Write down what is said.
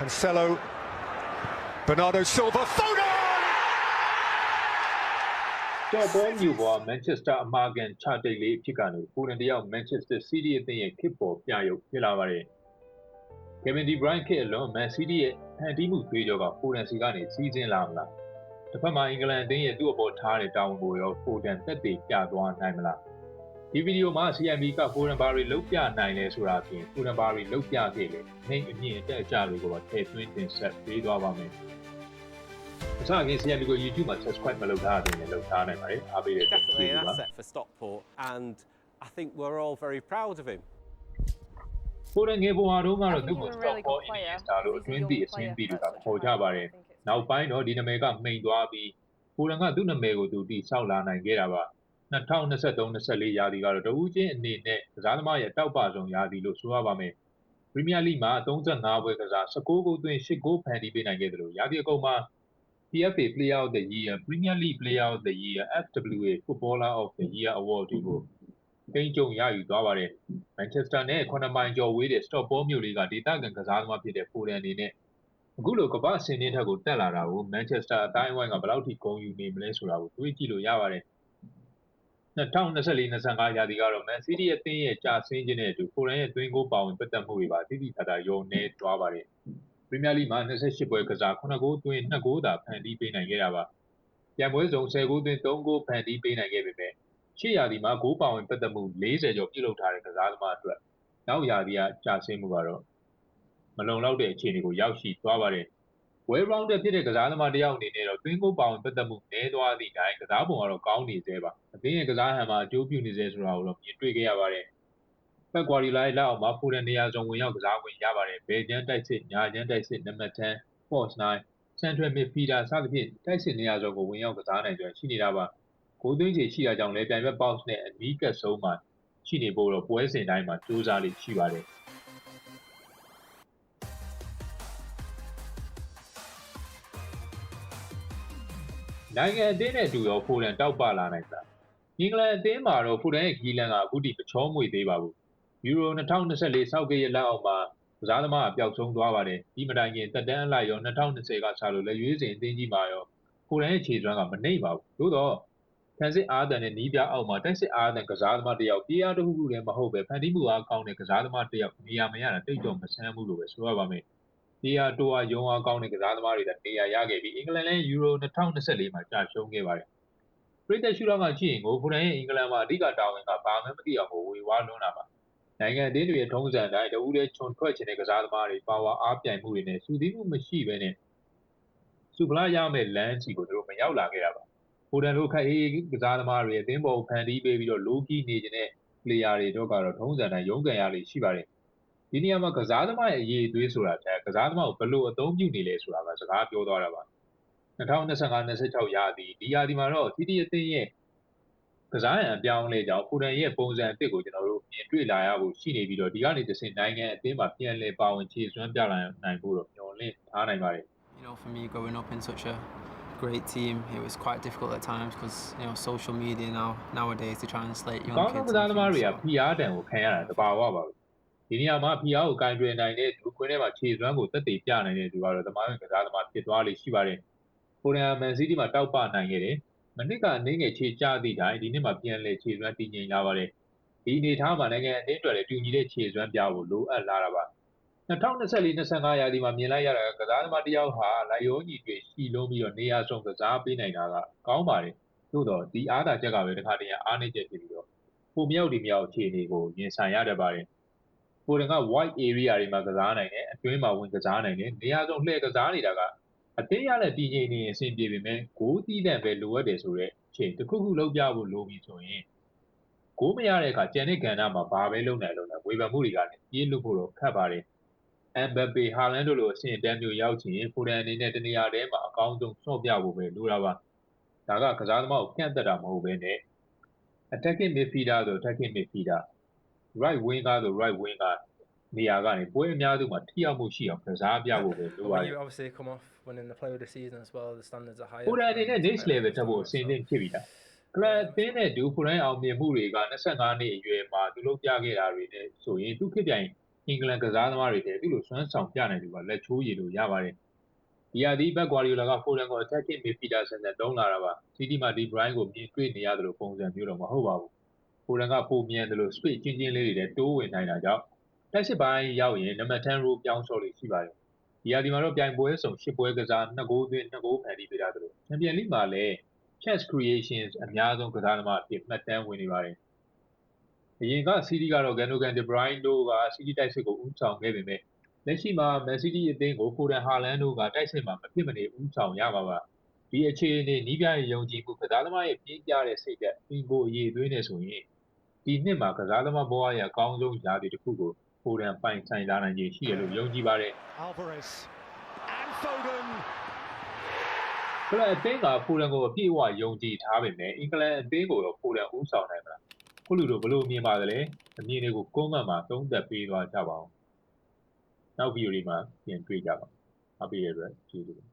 Cancelo, Bernardo Silva, Foden! ကြော်ပေါ်မြူပေါ်မန်ချက်စတာအမာကန်ချတိတ်လေးအဖြစ်ကနေပူရန်တယောက်မန်ချက်စတာစီးတီးအသင်းရဲ့ခစ်ပေါ်ပြရုပ်ဖြစ်လာပါတယ်။ကယ်ဗင်ဒီဘရိုင်းခစ်အလွန်မန်စီးတီးရဲ့ဖန်တီးမှုသွေးကြောကပူရန်စီကနေစီးစင်းလာမလား။တစ်ဖက်မှာအင်္ဂလန်အသင်းရဲ့သူ့အပေါ်ထားတဲ့တာဝန်ကိုရောပူဒန်တက်တည်ပြသွားနိုင်မလား။ ဒီဗီဒီယိုမှာ CMB ကပူရန်ဘာရီလုတ်ပြနိုင်လဲဆိုတာအပြင်ပူရန်ဘာရီလုတ်ပြခဲ့လေနှိမ်အမြင့်အတက်အကျတွေကိုပါထည့်သွင်းတင်ဆက်ပေးသွားပါမယ်။အစအက CMB ကို YouTube မှာ subscribe မလုပ်ထားတဲ့နဲ့လုပ်ထားနိုင်ပါတယ်အားပေးတဲ့အတွက် Definitely ကျေး an ဇူးပါ asset for Stockport, and I think we're all very proud of him. ကိုရငယ်ဘဝတုန်းကတော့ I သူ့ think ကို he's a stop really for good player. Iniesta လို့အတွင်းသည့်အဆင်းသည့်တွေကခေါ်ကြပါတယ်။နောက်ပိုင်းတော့ဒီနာမည်ကမှိန်သွားပြီးကိုရငကသူ့နာမည်ကိုသူတိဆောက်လာနိုင်ခဲ့တာပါ။ 2023-24 ရာသီကတော့တဦးချင်းအနေနဲ့ကစားသမားရဲ့တောက်ပဆုံးရာသီလို့ဆိုရပါမယ်။ပရီးမီးယားလိမှာ35ပွဲကစား19ဂိုးသွင်း10ဂိုးဖန်တီးပေးနိုင်ခဲ့တယ်လို့ရာသီအကုန်မှာ PFA Player of the Year, Premier League Player of the Year, FWA Footballer of the Year Award တွေကိုကိန်းကြုံရယူသွားပါတယ်။ Manchester နဲ့9မိုင်ကျော်ဝေးတဲ့ Stockport မြို့လေးကဒေသခံကစားသမားဖြစ်တဲ့ Foden အနေနဲ့အခုလိုကမ္ဘာစင်တင်းထက်ကိုတက်လာတာကို Manchester အတိုင်းအဝိုင်းကဘယ်လောက်ထိဂုဏ်ယူနေမလဲဆိုတာကိုတွေးကြည့်လို့ရပါတယ်။ 2024-25ရာသီကတော့ Man City ရဲ့တင်းရဲ့ကြာဆင်းခြင်းနဲ့အတူ Foden ရဲ့ သွင်းဂိုး ပါဝင်ပတ်သက်မှုတွေပါတိတိကျကျယုံနေသွားပါတယ်။ပရီးမီးယားလိမှာ28ပွဲကစား9ဂိုးသွင်း2ဂိုးသာ ဖန်တီးပေးနိုင်ခဲ့တာပါ။ပြန်ပွဲစုံ10ဂိုးသွင်း3ဂိုး ဖန်တီးပေးနိုင်ခဲ့ပေမဲ့ရှေ့ရာသီမှာ ဂိုးပါဝင်ပတ်သက်မှု40ကျော် ပြုလုပ်ထားတဲ့ ကစားသမားအတွက် နောက်ရာသီကကြာဆင်းမှုကတော့ မလုံလောက်တဲ့ အခြေအနေကို ရောက်ရှိသွားပါတယ်။ well rounded ဖြစ်တဲ့ကစားသမားတစ်ယောက်အနေနဲ့တော့သွင်းဂိုးပါဝင်ပတ်သက်မှုနည်းသွားသည့်တိုင်ကစားပုံကတော့ကောင်းနေသေးပါ။အသင်းရဲ့ကစားဟန်မှာအကျိုးပြုနေသေးဆိုတာကိုတော့မြင်တွေ့ခဲ့ရပါတယ်။ဖက်ကွာဒီလိုင်းလက်အောက်မှာဖိုဒန်နေရာဆောင်ဝင်ရောက်ကစားခွင့်ရပါတယ်။ဘယ်ကျန်းတိုက်စစ်ညာကျန်းတိုက်စစ်နံပါတ်10 Force 9 Central Midfielder စသဖြင့်တိုက်စစ်နေရာဆောင်ကိုဝင်ရောက်ကစားနိုင်ကြရှိနေတာပါ။ဂိုးသွင်းချေရှိတာကြောင့်လည်းပြိုင်ဘက် box နဲ့အနီးကပ်ဆုံးမှာရှိနေဖို့တော့ပွဲစဉ်တိုင်းမှာစူးစမ်းလိရှိပါတယ်။ နိုင်ငံအသင်းနဲ့အတူရောဖိုလန်တောက်ပလာနိုင်တာအင်္ဂလန်အသင်းမှာတော့ဖိုလန်ရဲ့ဂီလန်ကအခုထိပချောမွေသေးပါဘူးယူရို2024ဆောက်ကရဲ့လက်အောက်မှာကစားသမားအပျောက်ဆုံးသွားပါတယ်ဒီမတိုင်ခင်တက်တန်းအလိုက်ရော2020ကစလို့လက်ရွေးစင်အသင်းကြီးမှာရောဖိုလန်ရဲ့ခြေစွမ်းကမနှိမ့်ပါဘူးသို့တော့ဖန်စစ်အားတန်နဲ့နီးပြအောက်မှာတိုက်စစ်အားတန်ကစားသမားတစ်ယောက်ပြေးအားတစ်ခုခုလည်းမဟုတ်ပဲဖန်တီးမှုအားကောင်းတဲ့ကစားသမားတစ်ယောက်နေရာမရတာတိတ်တော့မဆန်းဘူးလို့ပဲဆိုရပါမယ် နေရာတိုးအားယုံအားကောင်းတဲ့ကစားသမားတွေလည်းနေရာရခဲ့ပြီးအင်္ဂလန်လည်းယူရို2024မှာကြာရှုံးခဲ့ပါတယ်ပရိသတ်ရှုထောင့်ကကြည့်ရင်ကိုဖိုလန်ရဲ့အင်္ဂလန်မှာအဓိကတာဝန်ကဘာမှမသိအောင်ကိုဝေဝါးလွန်းတာပါနိုင်ငံအသင်းတွေရဲ့ထုံးစံအတိုင်းတဦးတည်းခြုံထွက်ခြင်းတဲ့ကစားသမားတွေပါဝါအားပြိုင်မှုတွေနဲ့စူးသီးမှုမရှိဘဲနဲ့စူပလာရမယ့်လမ်းစီကိုသူတို့မရောက်လာခဲ့တာပါဖိုဒန်တို့ခက်အေးကစားသမားတွေအသင်းပေါ်ဖန်တီးပေးပြီးတော့လိုကီနေခြင်းတဲ့ player တွေတော့ကတော့ထုံးစံတိုင်းရုန်းကန်ရလိမ့်ရှိပါတယ် ဒီနေရာမှာကစားသမားရဲ့အရေးအသွေးဆိုတာတည်းကစားသမားကိုဘယ်လိုအသုံးပြုနေလဲဆိုတာကစကားပြောသွားတာပါ2025-26ရာသီဒီရာသီမှာတော့တီတီအသင်းရဲ့ကစားရန်အပြောင်းအလဲကြောင့်ဖိုဒန်ရဲ့ပုံစံအသစ်ကိုကျွန်တော်တို့မြင်တွေ့လာရဖို့ရှိနေပြီးတော့ဒီကနေတစ်ဆင့်နိုင်ငံအသင်းမှာပြန်လည်ပါဝင်ခြေစွမ်းပြလာနိုင်ဖို့တော့မျှော်လင့်ထားနိုင်ပါတယ် You know, for me, growing up in such a great team, it was quite difficult at times because you know social media now nowadays to translate young ကောင်း kids. သောကစားသမားတွေက and things, so- ဖိအားတံကိုခံရတာတဘာဝပါပဲ ဒီနေရာမှာဖိအားကိုကင်တွယ်နိုင်တဲ့သူခွင်းထဲမှာခြေစွမ်းကိုသက်သေပြနိုင်တဲ့သူကတော့သမားဝင်ကစားသမားဖြစ်သွားလိမ့်ရှိပါတယ်ဖိုရန်မန်စီးတီးမှာတောက်ပနိုင်ခဲ့တယ်မနစ်ကနေငယ်ခြေကျသည့်တိုင်ဒီနှစ်မှာပြန်လဲခြေစွမ်းတည်ငြိမ်လာပါတယ်ဒီအနေထားမှာနိုင်ငံအသင်းအတွက်လည်းတူညီတဲ့ခြေစွမ်းပြဖို့လိုအပ်လာတာပါ2024-25ရာသီမှာမြင်လိုက်ရတာကကစားသမားတစ်ယောက်ဟာလိုက်ရိုးညီတွေရှိလုံးပြီးတော့နေရာဆုံးကစားပေးနိုင်တာကကောင်းပါတယ်သို့တော့ဒီအားသာချက်ကပဲတစ်ခါတည်းအားနည်းချက်ဖြစ်ပြီးတော့ပုံမြောက်ဒီမြောက်အခြေအနေကိုရင်ဆိုင်ရတတ်ပါတယ်။ ပိုဒန်က white area တွေမှာကစားနိုင်တယ်အတွင်းမှာဝင်ကစားနိုင်တယ်နေရာစုံလှည့်ကစားနေတာကအသေးရတဲ့တည်ငြိမ်နေအဆင်ပြေပေမဲ့ဂိုးတီးတဲ့ပဲလိုအပ်တယ်ဆိုတော့အချိန်တစ်ခုခုလောက်ပြဖို့လိုပြီဆိုရင်ဂိုးမရတဲ့အခါကျန်တဲ့ကဏ္ဍမှာဘာပဲလုပ်နိုင်လို့လဲဝေဖန်မှုတွေကနေပြေးလွတ်ဖို့တော့ခက်ပါတယ်။အမ်ဘပေဟာလန်တို့လိုအဆင့်အတန်းမျိုးရောက်ချင်ဖိုဒန်အနေနဲ့တနေရာထဲမှာအကောင်းဆုံးဆော့ပြဖို့ပဲလိုတာပါ။ဒါကကစားသမားကိုကန့်သက်တာမဟုတ်ဘဲနဲ့ attacking midfielder ဆို attacking midfielder right winger ဆို right winger နေရာကနေပွဲအများစုမှာထိရောက်မှုရှိအောင်ကစားပြဖို့ပဲလိုပါတ When ယ် you obviously come off winning the player of the season as well, the standards are higher. ဖိုရန်အနေနဲ့ next level တက်ဖို့အဆင်သင့်ဖြစ်ပြီလားကလပ်အသင်းနဲ့ဒူဖိုရန်အောင်မြင်မှုတွေက25နှစ်အရွယ်မှာသူလုပ်ပြခဲ့တာတွေနဲ့ဆိုရင်သူခေတ်ပြိုင်ညအင်္ဂလန်ကစားသမားတွေတဲ့သူ့လိုစွမ်းဆောင်ပြနိုင်သူကလက်ချိုးရည်လို့ရပါတယ်ဒီဟာဒီဘက်ကွာဒီယိုလာကဖိုလန်ကို attacking midfielder ဆန်ဆန်တုံးလာတာပါစီးတီးမှာဒီ Bryan ကိုမြင်တွေ့နေရတယ်လို့ပုံစံမျိုးတော့မဟုတ်ပါဘူး ဖိုလန်ကပုံမြန်တယ်လို့ speed ချင်းချင်းလေးတွေနဲ့တိုးဝင်နိုင်တာကြောင့်တက်စစ်ပိုင်းရောက်ရင်နံပါတ်10 role ပြောင်းဆော်လို့ရှိပါတယ်ဒီဟာဒီမှာတော့ပြိုင်ပွဲစုံ10ပွဲကစား2ဂိုးသွင်း2ဂိုးဖန်တီးပေးတာတယ်လို့ Champions League မှာလည်း chance creations အများဆုံးကစားသမားအဖြစ်မှတ်တမ်းဝင်နေပါတယ်အရင်က City ကတော့ Gundogan De Bruyne တို့က City တိုက်စစ်ကိုဦးဆောင်ခဲ့ပေမဲ့လက်ရှိမှာ Man City အသင်းကို Foden Haaland တို့ကတိုက်စစ်မှာမဖြစ်မနေဦးဆောင်ရမှာပါဒီအခြေအနေနီးပြရဲ့ယုံကြည်မှုကစားသမားရဲ့ပြင်းပြတဲ့စိတ်ဓာတ်အင်ကိုအရေးသွင်းနေဆိုရင် ဒီနှစ်မှာကစားသမားဘဝရဲ့အကောင်းဆုံးຢာတွေတစ်ခုကို Foden ပိုင်ဆိုင်လာနိုင်ခြင်းရှိတယ်လို့ယုံကြည်ပါတယ် Alvarez and Foden. ဆိုတော့အသင်းကဖိုလန်ကိုအပြည့်အဝယုံကြည်ထားပေမဲ့အင်္ဂလန်အသင်းကိုတော့ဖိုလန်ဦးဆောင်နိုင်မလားခုလူတို့ဘယ်လိုမြင်ပါသလဲအမြင်တွေကိုကွန်မန့်မှာသုံးသပ်ပေးသွားကြပါဦးနောက်ဗီဒီယိုလေးမှာပြန်တွေ့ကြပါဦးအားပေးရတဲ့အတွက်ကျေးဇူးတင်